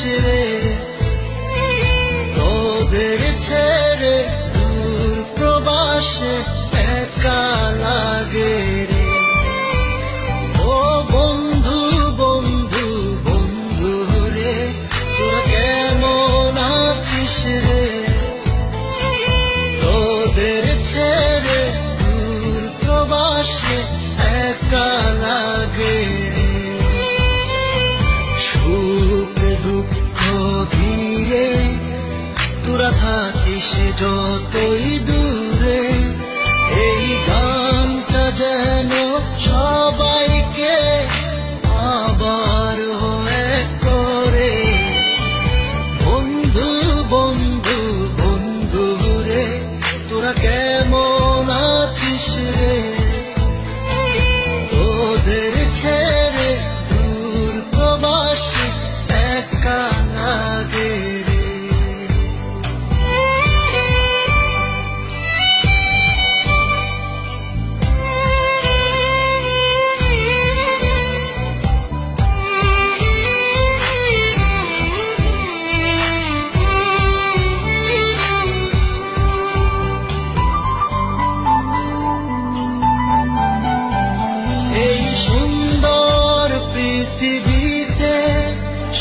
wishes নিশি যতই দূরে, এই গানটা যেন সবাইকে আবার করে। বন্ধু বন্ধু বন্ধু রে, তোরা কে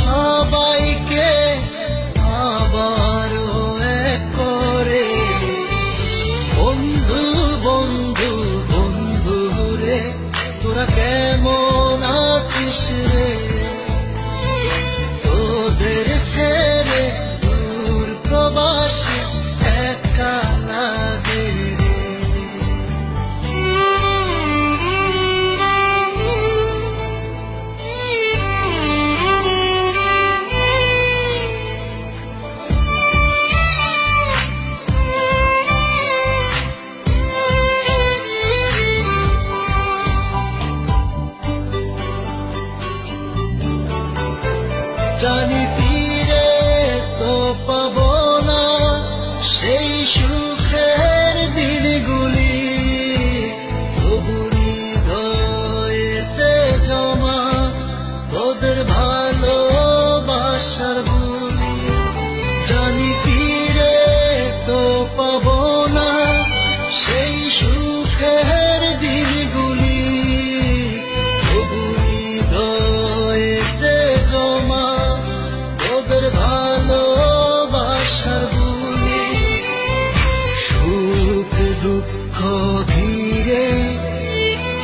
সবাইকে আবারও এক করে। বন্ধু বন্ধু বন্ধু রে তোরা কেমন আমি ফিরে তো পাব না সেই সুখ